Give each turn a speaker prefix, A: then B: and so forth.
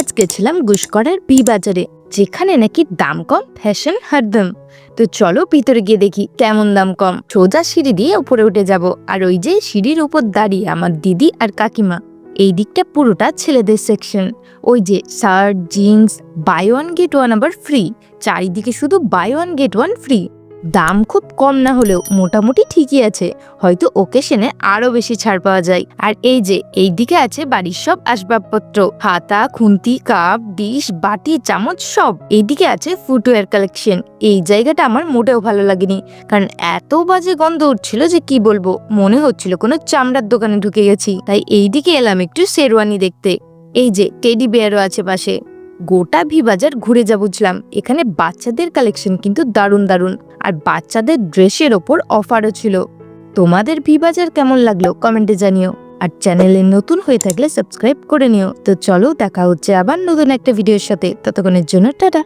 A: আজ গেছিলাম গুসকরের বি বাজারে, যেখানে নাকি দাম কম ফ্যাশন হরদম। তো চলো ভিতরে গিয়ে দেখি কেমন দাম কম। সোজা সিঁড়ি দিয়ে উপরে উঠে যাব, আর ওই যে সিঁড়ির উপর দাঁড়িয়ে আমার দিদি আর কাকিমা। এই দিকটা পুরোটা ছেলেদের সেকশন ওই যে shirt jeans buy one get one আবার ফ্রি চারিদিকে শুধু buy one get one free দাম খুব কম না হলেও মোটামুটি ঠিকই আছে। হয়তো ওকেশনে আরও বেশি ছাড় পাওয়া যায়। আর এই যে এই দিকে আছে বাড়ির সব আসবাবপত্র। হাতা, খুন্তি, কাপ, ডিশ, বাটি, চামচ, সব। এইদিকে আছে ফুটওয়্যার কালেকশন এই জায়গাটা আমার মোটেও ভালো লাগেনি। কারণ এত বাজে গন্ধ উঠছিল যে কি বলব? মনে হচ্ছিল কোনো চামড়ার দোকানে ঢুকে গেছি। তাই এইদিকে এলাম একটু শেরওয়ানি দেখতে। এই যে টেডি বেয়ারও আছে পাশে। গোটা ভি বাজার ঘুরে যা বুঝলাম। এখানে বাচ্চাদের কালেকশন কিন্তু দারুণ দারুণ। আর বাচ্চাদের ড্রেসের ওপর অফারও ছিল। তোমাদের ভি বাজার কেমন লাগল কমেন্টে জানিও। আর চ্যানেলে নতুন হয়ে থাকলে সাবস্ক্রাইব করে নিও। তো চলো দেখা হচ্ছে আবার নতুন একটা ভিডিওর সাথে। ততক্ষণের জন্য টাটা।